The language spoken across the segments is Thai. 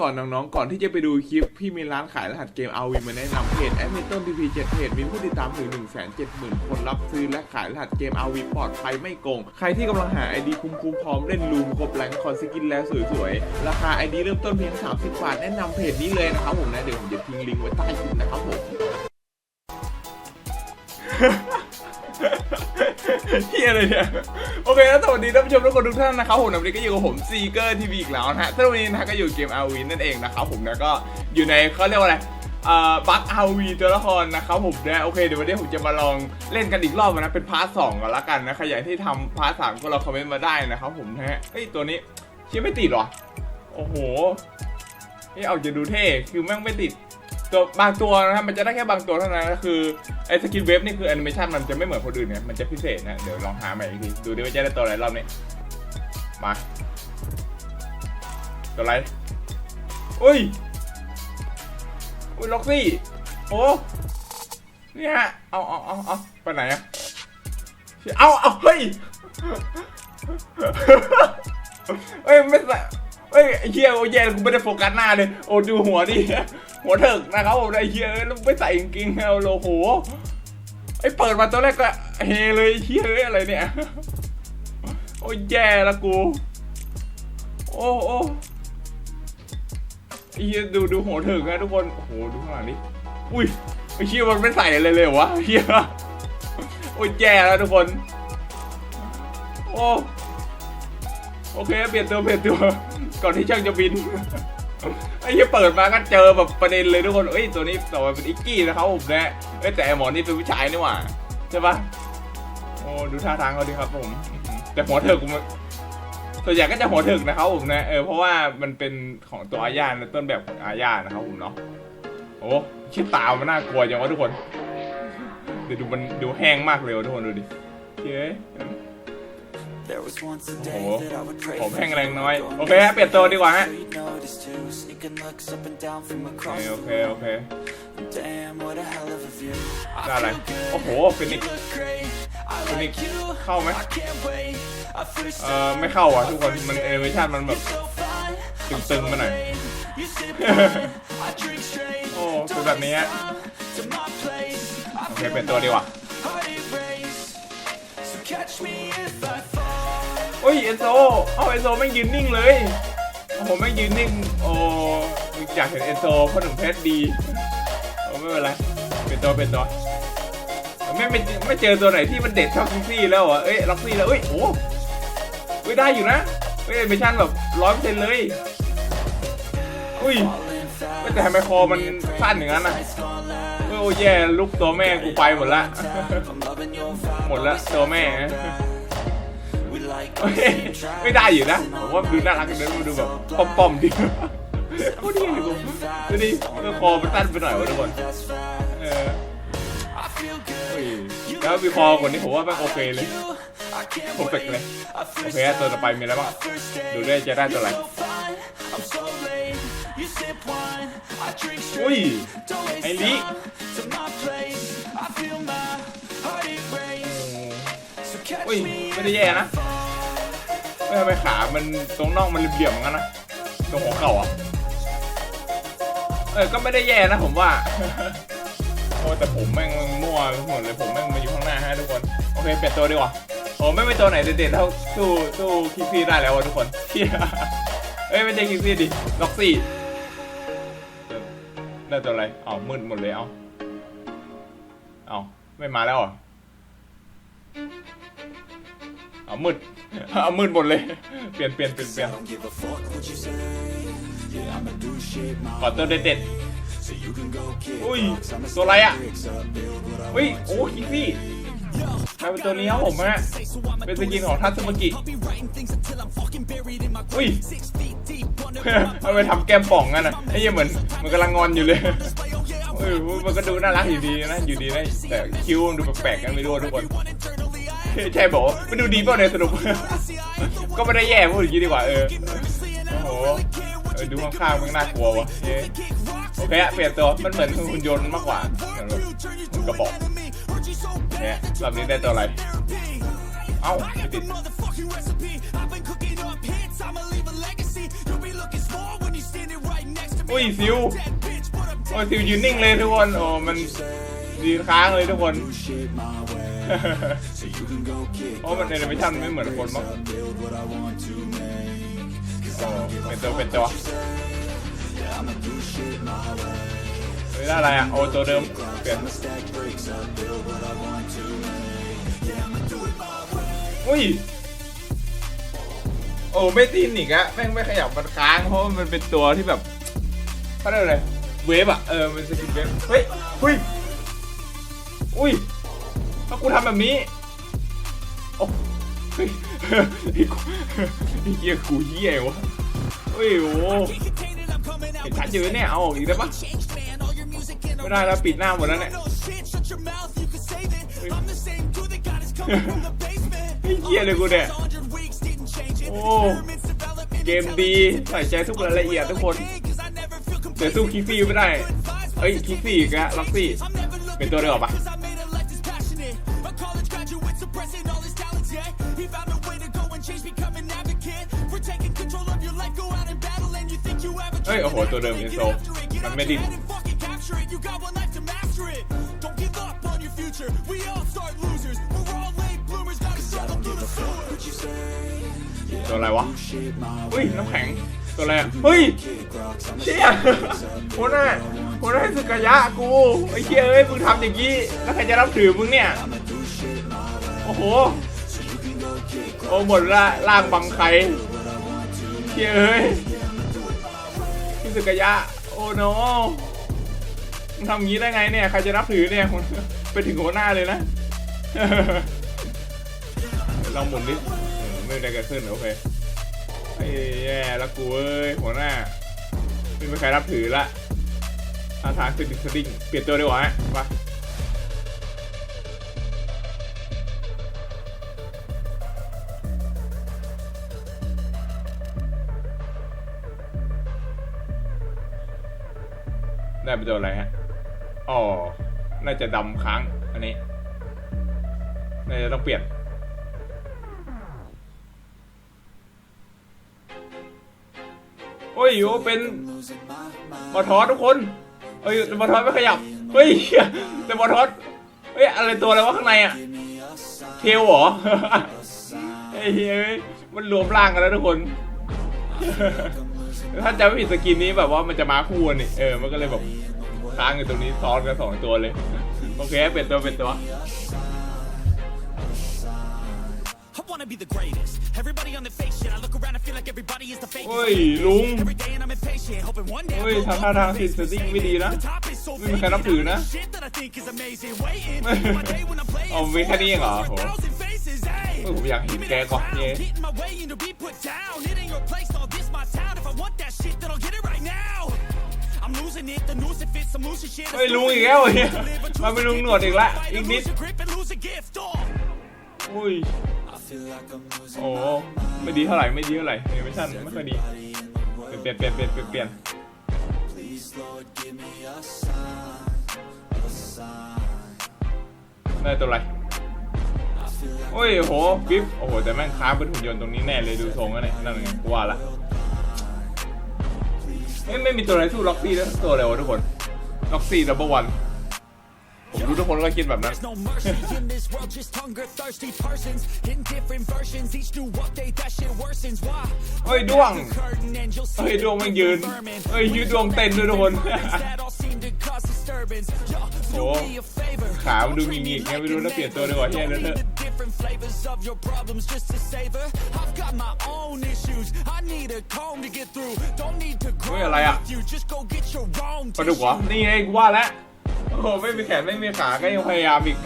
ก่อนน้องๆ ก่อนที่จะไปดูคลิป พี่มีร้านขายรหัสเกม RV มาแนะนำเพจแอดมินต้นพีพีเจ็ดเพจมีผู้ติดตามถึง1 7 0 0 0 0 คนรับซื้อและขายรหัสเกม RV ปลอดภัยไม่โกง ใครที่กำลังหา ID คุ้มๆพร้อมเล่นลูมครบแรงคอนสกินแล้วสวยๆ ราคา ID เริ่มต้นเพียง 30 บาท แนะนำเพจนี้เลยนะครับผมนะเดี๋ยวผมจะทิ้งลิงก์ไว้ใต้คลิปนะครับผม เฮียอะไรเนี่ยโอเคแล้วสวัสดีท่านผู้ชมทุกคนทุกท่านนะครับผมวันนี้ก็อยู่กับผมซีเกอร์ทีวีอีกแล้วนะฮะซึ่งวันนี้นะฮะก็อยู่เกมอาวีนั่นเองนะครับผมนะก็อยู่ในเขาเรียกว่าอะไรบัคอาวีตัวละครนะครับผมนะโอเคเดี๋ยววันนี้ผมจะมาลองเล่นกันอีกรอบนะเป็นพาร์ทสองกันละกันนะใครอยากที่ทำพาร์ทสามก็เราคอมเมนต์มาได้นะครับผมนะฮะเฮ้ยตัวนี้เชื่อไม่ติดหรอโอ้โหเฮ้ยเอาจะดูเท่คือแม่งไม่ติด ตัวบางตัวนะครับมันจะได้แค่บางตัวเท่านั้นก็คือไอ้สกินเวฟนี่คือแอนิเมชันมันจะไม่เหมือนคนอื่นเนี่ยมันจะพิเศษนะเดี๋ยวลองหาใหม่อีกทีดูดิว่าจะได้ตัวอะไรรอบนี้มาตัวอะไรอุ้ยอุ้ยล็อกซี่โอ้นี่ฮะเอาเอาเอาเอาไปไหนอะเอาเอาเฮ้ยเฮ้ยไม่ใส่ เฮ้ยไอ้เหี้ยโอ้ยแย่กูไม่ได้โฟกัสหน้าเลย โอ้ดูหัวดิ หัวเถิกนะครับผมไอ้เหี้ยเยแล้วไม่ใส่กางเกงเอาโลโหไอ้เปิดมาตัวแรกก็เฮเลยเหี้ยเอ้ยอะไรเนี่ย โอ้ยแย่ละกู โอ้โอ้ไอ้เหี้ยดูดูหัวเถิกนะทุกคนโอ้โหดูข้างหลังดิ อุ้ยไอ้เหี้ยมันไม่ใส่อะไรเลยวะเหี้ยโอ้ยแย่แล้วทุกคน โอ้โอเคเปลี่ยนตัวเปลี่ยนตัว ก่อนที่ช่างจะบินไอ้เหี้ยเปิดมาก็เจอแบบประเด็นเลยทุกคนเอ้ยตัวนี้ต่อไปเป็นอิกกี้นะครับผมนะเอ้ยแต่หมอนี่เป็นผู้ชายนี่หว่าใช่ปะโอ้ดูท่าทางเขาดิครับผม แต่หัวเถิกกูมันส่วนใหญ่ก็จะหัวเถิกนะครับผมนะเออเพราะว่ามันเป็นของตัวอาญานต้นแบบของอาญานะครับผมเนาะโอ้ชิดตามันน่ากลัวจังวะทุกคนเดี๋ยวดูมันดูแห้งมากเลยว่ะทุกคนดูดิเย้ There was once a day Ủa? that I would crave ผม for แห้งแรง you. น้อย Going โอเคฮะเปลี่ยนตัวดีกว่าฮะ So you'd notice too, sneaking looks up and down from โอ across เค the โอเค โอเค room. Damn, what a hell of a view. ได้อะไร โอ้โหฟินิก You look great. I Phoenix like you. เข้าไหม I can't wait. I first เออไม่เข้าอ่ะทุกคน มันเอเวชั่นมันแบบ so fine. I'm ตึ so งๆมาหน่อย lame. You sip wine. I drink straight. โอ้ Don't เป็นแบบนี้ฮะ waste time to my place. I โอเค feel เป็นตัวดีกว่า heart erase. So catch me if I fall. โอ้ยเอนโซเอาเอนโซไม่ยืนนิ่งเลยโอ้โหไม่ยืนนิ่งโอ้อยากเห็นเอนโซเพราหนึ่งเพชรดีโอ้ไม่เป็นไรเป็นตัวเป็นตัวไม่ไม่ไม่เจอตัวไหนที่มันเด็ดเท่าคิกซี่แล้วอะเอ้ยล็อกซี่แล้วเอ้ยโอ้ยได้อยู่นะเอ้ยเอเวชั่นแบบร้อยเปอร์เซ็นต์เลยอุ้ยแต่ทำไมคอมันสั้นอย่างนั้นน่ะ Nights gone last. เอ้ยโอ้แย่ลูกตัวแม่กูไปหมดละหมดละตัวแม่ ไม่ได้อยู่นะผมว่าดูน่ารักกันเลยมันดูแบบป้อมๆดิโคตรดีเลยกูดูดิเออคอมันสั้นไปหน่อยวะทุกคนเออแล้วมีคอคนนี้ผมว่าแม่งโอเคเลย You, I can't เพอร์เฟกเลยโอเคตัวต่อไปมีอะไรบ้างดูด้วยจะได้ตัวอะไรอุ้ยไอ้ลิอุ้ยไม่ได้แย่นะ ไม่ทำไมขา มันตรงน่องมันเหลี่ยมๆอย่างนั้นนะตรงหัวเข่าอะ เออ ก็ไม่ได้แย่นะผมว่า โอ้แต่ผมแม่งมั่วไปหมดเลยผมแม่งมาอยู่ข้างหน้าฮะทุกคน โอเคเปลี่ยนตัวดีกว่าผมไม่เป็นตัวไหนเด็ดๆเท่าสู้สู้คิกซี่ได้แล้ววะทุกคนเชี่ยเอ้ยไม่ใช่คิกซี่ดิล็อกซี่ได้ตัวอะไรอ๋อมืดหมดเลยเอาเอาไม่มาแล้วเหรอ เอามืด เอามืดหมดเลย เปลี่ยนเปลี่ยนเปลี่ยนเปลี่ยน I don't give a fuck what you say. Yeah, I'ma do shit my ขอตัวเด็ด So you can go kick ๆอุ้ย rocks. I'ma ตัวอะไรอะ bricks up, build what I อุ้ย โอ้คิกซี่กลายเป็นตัวนี้ครับผมฮะเป็นสกินของทัตสึมากิอุ้ยเอาไปทำแก้มป่องกันนะไอ้เหี้ยเหมือนมันกำลังงอนอยู่เลยเออมันก็ดูน่ารักอยู่ดีนะ อยู่ดีนะ แต่คิ้วมันดูแปลกๆกันไม่รู้ทุกคน ใช่บอกมันดูดีเปล่าเนี่ยสรุปก็ไม่ได้แย่พูดอย่างนี้ดีกว่าเออ โอ้โหเออดูข้างๆมันน่ากลัววะเย้โอเคอะเปลี่ยนตัว มันเหมือนหุ่นยนต์มากกว่าเหมือนแบบหุ่นกระบอกเนี่ยรอบนี้ได้ตัวอะไร เอ้าไม่ติดอุ้ยซิวโอ้ยซิวยืนนิ่งเลยทุกคน โอ้มันยืนค้างเลยทุกคน โอ้มันในเดมิชันไม่เหมือนคนมั้งเป็นตัวเป็นตัวเฮ้ยได้อะไรอะโอ้ตัวเดิมเปลี่ยนอุ้ยโอ้ไม่ตีนอีกอะแม่งไม่ขยับมันค้างเพราะมันเป็นตัวที่แบบเขาเรียกอะไรเวฟอะเออมันสกินเวฟเฮ้ยเฮ้ยอุ้ย กูทำแบบนี้โอ้เฮ้ยไอ้เหี้ยกูเหี้ยวะเฮ้ยโอ้เห็นชัดเจอเนี่ยเอาออกอีกได้ปะไม่ได้แล้วปิดหน้าหมดแล้วเนี่ยไอ้เหี้ยเลยกูเนี่ยโอ้เกมดีใส่ใจทุกรายละเอียดทุกคนแต่สู้คิกซี่ไม่ได้เอ้ยคิกซี่อีกอะล็อกซี่เป็นตัวเดียวปะ ฮ้ย โอ้โห ตัวเดิมเอ็นโซ มันไม่ดิ้น ตัวอะไรวะ เฮ้ย น้ำแข็ง ตัวอะไรอะ เฮ้ย เชี่ยโคน่าโคน่าสึกยะกู ไอ้เชี่ยเอ้ย มึงทำอย่างนี้ แล้วใครจะรับถือมึงเนี่ย โอ้โห โอ้หมดละล่างบังใครเชี่ยเอ้ย สึกยะ โอ้โนมึงทำอย่างนี้ได้ไงเนี่ย ใครจะรับถือเนี่ยไปถึงหัวหน้าเลยนะลองหมุนนิดไม่ได้เกิดขึ้นโอเคไอ้แย่แล้วกูเอ้ยหัวหน้า ไม่มีใครรับถือละท่าทางคือดิสดิ้งเปลี่ยนตัวดีกว่าฮะมา ได้เป็นตัวอะไรฮะ อ๋อ น่าจะดำค้าง อันนี้ น่าจะต้องเปลี่ยน โอ้ยโอเป็นบอทอสทุกคน เอ้ยบอทอสไม่ขยับ เฮ้ยแต่บอทอสเฮ้ย อะไรตัวอะไรวะข้างในอะเทลเหรอเฮ้ยเฮ้ย มันรวมร่างกันแล้วทุกคน ถ้าจำไม่ผิดสกินนี้แบบว่ามันจะมาคู่กันนี่เออมันก็เลยแบบค้างอยู่ตรงนี้ซ้อนกันสองตัวเลยโอเคเป็นตัวเป็นตัว I wanna be the greatest. Everybody on the fake shit. I look around and feel like everybody is the fake. เฮ้ยลุง Every day and I'm impatient, hoping one day. เฮ้ย I'll ทางท่าทางสิสติ้งไม่ดีนะ The top is so ไม่มีใครนับถือนะ Shit that I think is amazing. Waiting for my day when I'm playing. เอามีแค่นี้เองเหรอ for โห a thousand ผมอยากเห็นแกก่อนเย้ Get in my way and to be put down. It ain't your place, no, this my town. If I want that shit, then I'll get it right now. I'm losing it, the noose it fits, I'm losing shit. เฮ้ยลุงอีกแล้วเฮียมาเป็นลุงหนวดอีกละอีกนิด Lose a grip and lose a gift. Oh. อุ้ยโอ้ไม่ดีเท่าไหร่ไม่ดีเท่าไหร่เอเมชั่นไม่ค่อยดีเปลี่ยนเปลี่ยนเปลี่ยนเปลี่ยนเปลี่ยนได้ตัวอะไร โอ้ยโหกิฟโอ้โห แต่แม่งค้างเป็นหุ่นยนต์ตรงนี้แน่เลยดูทรงแล้วเนี่ยนั่นไงกูว่าละเอ้ยไม่มีตัวอะไรสู้ล็อกซี่แล้วตัวอะไรวะทุกคนล็อกซี่ดับเบิลวันผมรู้ทุกคนก็คิดแบบนั้น There's no mercy in this world, just hunger thirsty persons in different versions. Each new update, that shit worsens. Why? เฮ้ยด้วง Curtain and you'll see เฮ้ยดวงมันยืน vermin. เฮ้ยยืนดวงเต้นด้วยทุกคน that all seem to cause disturbance. Yo, do Oh. me a favor. ขามันดูหงิกๆไงไม่รู้แล้วเปลี่ยนตัวดีกว่าเฮีย Don't แล้วเถ need อะ the different flavors of your problems just to savor. I've got my own issues. I need a comb to get through. Don't need to grow เฮ้ยอะไรอะ with you. Just go get your own ปลาดุกเหรอ นี่ไงกูว่าแล้ว โอ้โห ไม่มีแขนไม่มีขาก็ยังพยายามอีก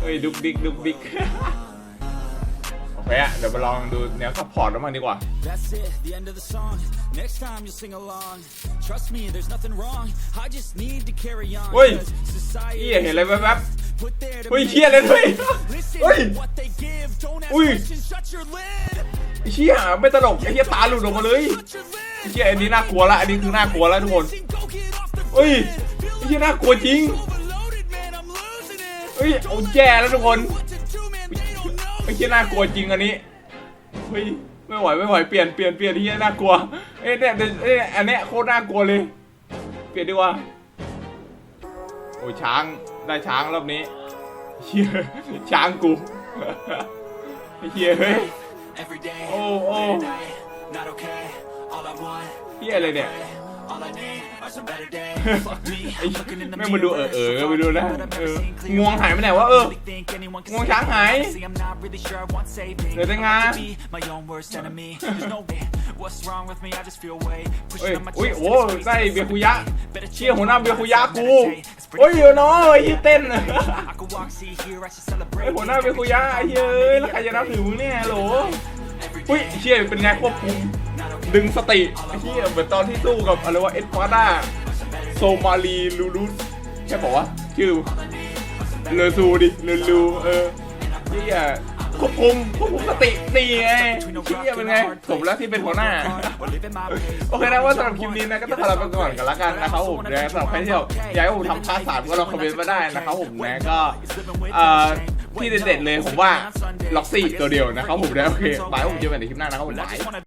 เฮ้ย ดุกดิกดุกดิก โอเคอะเดี๋ยวไปลองดูแนวซัพพอร์ตแล้วมันดีกว่า That's it, the end of the song. Next time you'll sing along. Trust me, there's nothing wrong. I just need to carry on. เฮ้ย 'cause society เฮียเห็นอะไรแวบ put there to เฮ้ย make เฮียเลยด้วย Listen เฮ้ย to what they give. Don't ask Ui. questions, shut your lid. ไอ้เฮียไม่ตลกไอ้เฮียตาหลุดออกมาเลย Shut your lid. ไอ้เฮียอันนี้น่ากลัวละอันนี้คือน่ากลัวแล้วทุกคน Listen, go get off the เฮ้ย grid. ไอ้เฮียน่ากลัวจริง Overloaded, man, I'm losing it. เฮ้ยเอาแย่แล้วทุกคน What to do, man, they don't know ไอ้เฮียน่ากลัวจริงอันนี้เฮ้ยไม่ไหวไม่ไหวเปลี่ยนเปลี่ยนเปลี่ยนที่น่ากลัวเอ้ยเนี่ยเอ้ยอันเนี้ยโคตรน่ากลัวเลย เปลี่ยนดีกว่าโอ้ยช้าง ได้ช้างรอบนี้เฮียช้างกูเฮียเฮ้ย Every day, Oh, oh. late at night, not okay. All I want, เฮียอะไรเนี่ย all I need are some better days. Fuck me, ไอ้ I'm looking in the แม่งมาดู mirror เออ and เอ it's อไปดูนะ foggy, but I've เอ never อ seen clear งวงหายไปไหนวะเออ Really think anyone can งวง save ช้าง me. หาย Honestly, I'm not really sure I want saving. เดี๋ยวได้ไง I like to be my own worst enemy. There's no way. What's wrong with me? I just feel weight เฮ้ย pushing on my อุ้ย chest โอ้ and it's ได้ crazy. เบียร์คุยะ Better เชี่ย change หัวหน้า my เบียร์คุ mind, ยะ I กู meditate. It's pretty โอ้ยเดี๋ยวน้องไอ้ยี่เต้น I could walk, see, hear, I should celebrate. ไอ้หัวหน้าเบียร์คุยะไอ้เฮ้ยแล้วใครจะนับถือมึงเนี่ยโหลอุ้ยเชี่ยเป็นไงควบคุมดึงสติไอ้เชี่ยเหมือนตอนที่สู้กับอะไรวะเอ็ดฟาด้าโซมาลีลูลูสใช่ปะวะชื่อเลอซูดิเลอลูเออเชี่ย ควบคุมควบคุมสตินี่ไงเชี่ยเป็นไงสมแล้วที่เป็นหัวหน้า โอเคนะว่าสำหรับคลิปนี้นะก็ต้องขอลาไปก่อนกันละกันนะครับผมนะสำหรับใครที่อยากให้ผมทำค่าสามก็ลองคอมเมนต์มาได้นะครับผมนะก็เอ่อที่เด็ดๆเลยผมว่าล็อกซี่ตัวเดียวนะครับผมนะโอเคบายผมเจอกันในคลิปหน้านะครับผม I บาย just wanna